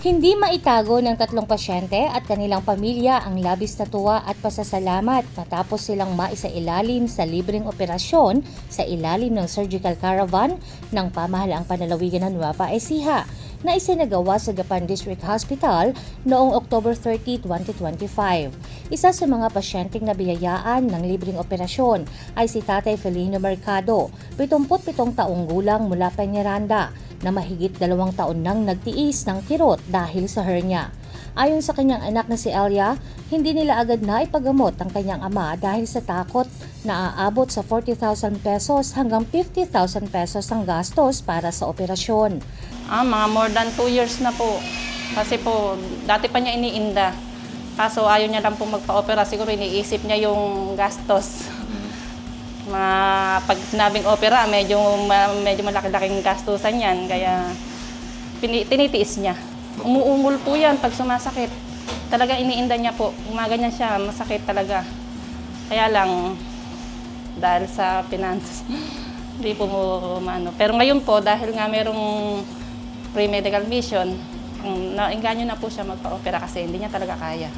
Hindi maitago ng tatlong pasyente at kanilang pamilya ang labis na tuwa at pasasalamat matapos silang maisailalim sa libreng operasyon sa ilalim ng surgical caravan ng pamahalaang panalawigan ng Nueva Ecija na isinagawa sa Gapan District Hospital noong October 30, 2025. Isa sa mga pasyenteng nabiyayaan ng libreng operasyon ay si Tatay Felino Mercado, 77 taong gulang mula Peñaranda, na mahigit dalawang taon nang nagtiis ng kirot dahil sa hernia. Ayon sa kanyang anak na si Elia, hindi nila agad na ipagamot ang kanyang ama dahil sa takot na aabot sa 40,000 pesos hanggang 50,000 pesos ang gastos para sa operasyon. Ah, mga more than 2 years na po. Kasi po, dati pa niya iniinda. Kaso ayaw niya lang po magpa-opera. Siguro iniisip niya yung gastos. Mga pag sinabing opera, medyo, medyo malaki-laking gastusan yan. Kaya pini- tinitiis niya. Umuungol po yan pag sumasakit. Talaga iniinda niya po. Umaganyan siya, masakit talaga. Kaya lang, dahil sa finances, hindi po mo maano. Pero ngayon po, dahil nga merong pre-medical mission, nainganyo na po siya magpa-opera kasi hindi niya talaga kaya.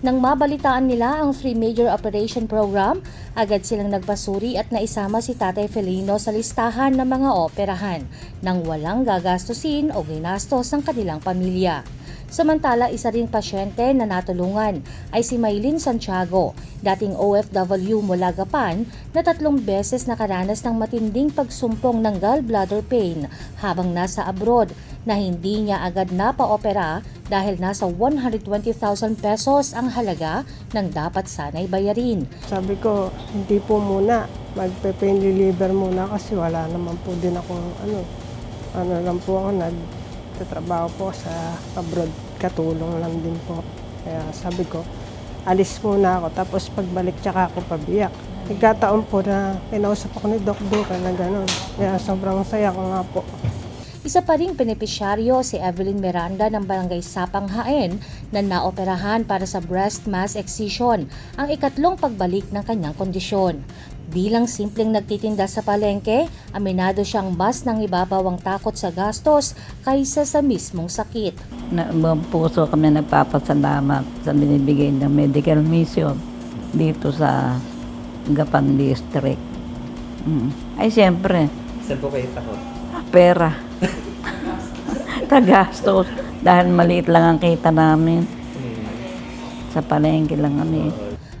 Nang mabalitaan nila ang Free Major Operation Program, agad silang nagpasuri at naisama si Tatay Felino sa listahan ng mga operahan nang walang gagastusin o ginastos ng kanilang pamilya. Samantala, isa ring pasyente na natulungan ay si Maylin Santiago, dating OFW mula Gapan na tatlong beses nakaranas ng matinding pagsumpong ng gallbladder pain habang nasa abroad na hindi niya agad napaopera dahil nasa 120,000 pesos ang halaga ng dapat sanay bayarin. Sabi ko, hindi po muna. Magpe-pain reliever muna kasi wala naman po din ako, ano, ano lang po ako, nagtatrabaho po sa abroad. Katulong lang din po. Kaya sabi ko, alis muna ako. Tapos pagbalik, tsaka ako pabiyak. Nagkataon po na kinausap ako ni Doc Duca na gano'n. Kaya sobrang saya ko nga po. Isa pa ring benepisyaryo si Evelyn Miranda ng Barangay Sapang Haen na naoperahan para sa breast mass excision, ang ikatlong pagbalik ng kanyang kondisyon. Bilang simpleng nagtitinda sa palengke, aminado siyang mas nang ibabaw ang takot sa gastos kaysa sa mismong sakit. na buong puso kami nagpapasalamat sa binibigay ng medical mission dito sa Gapan District. Mm. Ay, siyempre, Saan po kayo takot? pera. Tagastos. Dahil maliit lang ang kita namin. Sa palengke lang kami.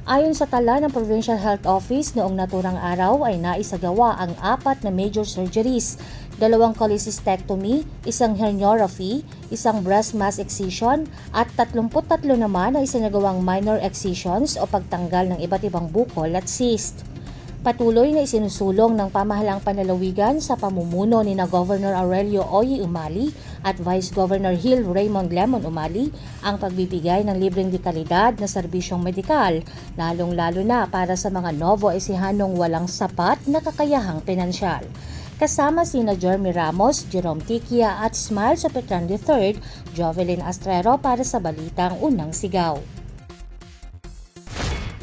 Ayon sa tala ng Provincial Health Office, noong naturang araw ay naisagawa ang apat na major surgeries, dalawang cholecystectomy, isang herniorrhaphy, isang breast mass excision, at 33 naman ay isinagawang minor excisions o pagtanggal ng iba't ibang bukol at cyst. Patuloy na isinusulong ng pamahalang panalawigan sa pamumuno ni na Governor Aurelio Oye Umali at Vice Governor Hill Raymond Lemon Umali ang pagbibigay ng libreng dekalidad na serbisyong medikal, lalong-lalo na para sa mga Novo Eциhanong walang sapat na kakayahang pinansyal. Kasama sina Jeremy Ramos, Jerome Tikia at Smile Sopetran III, Jovelyn Astrero para sa Balitang Unang Sigaw.